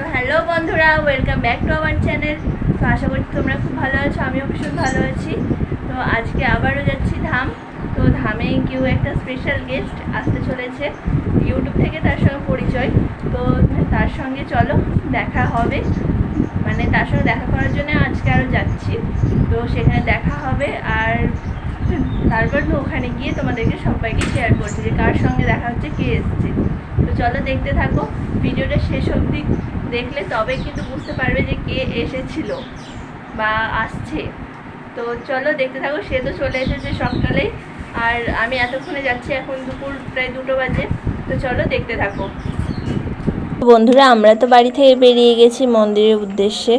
তো হ্যালো বন্ধুরা welcome back to our channel তো আশা করছি তোমরা খুব ভালো আছো, আমিও ভীষণ ভালো আছি। তো আজকে আবারও যাচ্ছি ধাম। তো ধামে কেউ একটা স্পেশাল গেস্ট আসতে চলেছে ইউটিউব থেকে, তার সঙ্গে পরিচয়। তো তার সঙ্গে চলো, দেখা হবে। মানে তার সঙ্গে দেখা করার জন্য আজকে আরও যাচ্ছি। তো সেখানে দেখা হবে আর তারপর ওখানে গিয়ে তোমাদেরকে সবাইকে শেয়ার করছি যে কার সঙ্গে দেখা হচ্ছে, কে এসছে। তো চলো দেখতে থাকো। ভিডিওটা শেষ অবধি দেখলে তবে কিন্তু বুঝতে পারবে যে কে এসেছিল বা আসছে। তো চলো দেখতে থাকো, সে তো চলে এসেছে সকালে আর আমি এতক্ষণে যাচ্ছি এখন দুপুর প্রায় দুটো বাজে। তো চলো দেখতে থাকো। বন্ধুরা, আমরা তো বাড়ি থেকে বেরিয়ে গেছি মন্দিরের উদ্দেশ্যে।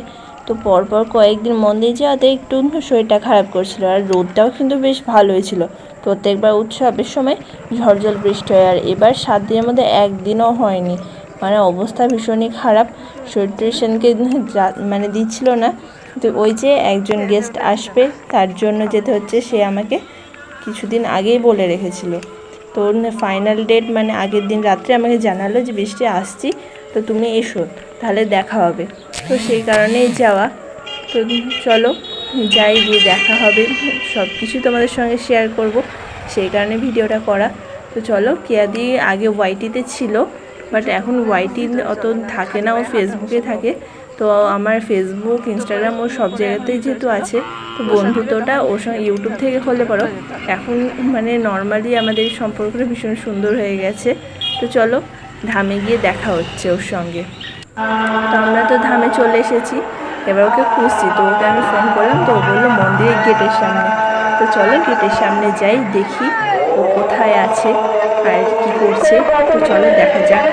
তো পরপর কয়েকদিন মন্দির যাওয়াতে একটু শরীরটা খারাপ করছিল আর রোদটাও কিন্তু বেশ ভালোই ছিল। প্রত্যেকবার উৎসবের সময় ঝড়জল বৃষ্টি হয় আর এবার সাত দিনের মধ্যে একদিনও হয়নি। মানে অবস্থা ভীষণই খারাপ। শরীর টেশনকে মানে দিচ্ছিল না। তো ওই যে একজন গেস্ট আসবে, তার জন্য যেতে হচ্ছে, সে আমাকে কিছুদিন আগেই বলে রেখেছিল। তো ফাইনাল ডেট মানে আগের দিন রাত্রে আমাকে জানালো যে বৃষ্টি আসছি, তো তুমি এসো, তাহলে দেখা হবে। তো সেই কারণেই যাওয়া। তো চলো, যাই, গিয়ে দেখা হবে। সব কিছু তোমাদের সঙ্গে শেয়ার করব। সেই কারণে ভিডিওটা করা। তো চলো, কেয়াদি আগে ওয়াইটিতে ছিল বাট এখন ওয়াইটি অত থাকে না, ও ফেসবুকে থাকে। তো আমার ফেসবুক ইনস্টাগ্রাম ও সব জায়গাতেই যেহেতু আছে, তো বন্ধুত্বটা ওর সঙ্গে ইউটিউব থেকে হলে পরো। এখন মানে নর্মালি আমাদের সম্পর্কটা ভীষণ সুন্দর হয়ে গেছে। তো চলো, ধামে গিয়ে দেখা হচ্ছে ওর সঙ্গে। তো আমরা তো ধামে চলে এসেছি। এবার ওকে খুঁজছি। তো ওকে আমি ফোন করলাম, তো ও বলল, মন্দিরের গেটের সামনে। তো চলো গেটের সামনে যাই, দেখি ও কোথায় আছে আর কি করছে। তো চলো দেখা যাক।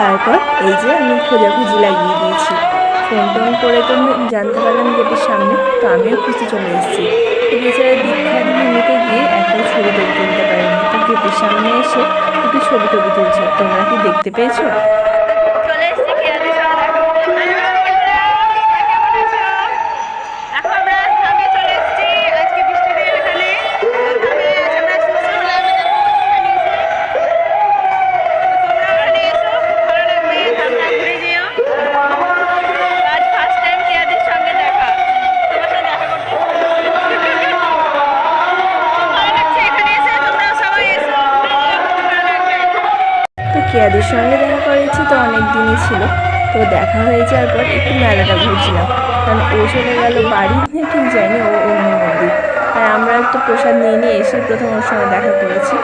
তারপর এই যে আমি খোঁজাখুঁজি লাগিয়ে দিয়েছি। ফোন টোন করে তো জানতে পারলাম গেটের সামনে তো আমিও খুঁজতে চলে এসেছি। তো বেচারা ভূমিতে গিয়ে একটা ছবি তুলতে পারেনি। তো গেটের সামনে এসে একটু ছবি টবি তুলছে। তোমরা কি দেখতে পেয়েছ? কেয়াদের সঙ্গে দেখা করেছি তো অনেক দিনই ছিল। তো দেখা হয়ে যাওয়ার পর একটু মেলাটা ঘুরছিলাম। কারণ ও চলে গেল বাড়ি। ঠিক যায়নি, ও অন্য মন্দির। আর আমরা একটু প্রসাদ নিয়ে নিয়ে এসে প্রথম ওর সঙ্গে দেখা করেছি।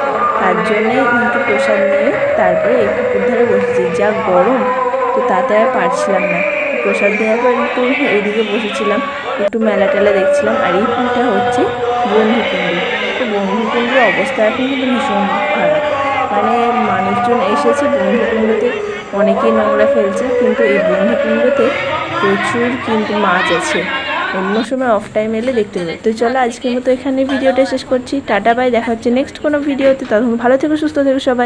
তার জন্যে একটু প্রসাদ নিয়ে তারপরে একটু পুকুর ধারে বসেছি। যা গরম, তো তাতে আর পারছিলাম না। প্রসাদ দেওয়ার পর একটু এইদিকে বসেছিলাম, একটু মেলা টেলা দেখছিলাম। আর এই পুলটা হচ্ছে বন্ধুকুণ্ড। তো বন্ধুকুণ্ডের অবস্থা এখন কিন্তু ভীষণ খারাপ। মানে মানুষজন এসেছে বন্ধুকুণ্ডতে অনেকেই নোংরা ফেলছে, কিন্তু এই বন্ধুকুণ্ডতে প্রচুর কিন্তু মাছ আছে। অন্য সময় অফ টাইম এলে দেখতে পাবে তো চলো আজকের মতো এখানে ভিডিওটা শেষ করছি। টাটা বাই দেখা হচ্ছে নেক্সট কোনো ভিডিওতে। তখন ভালো থেকো, সুস্থ থেকো সবাই।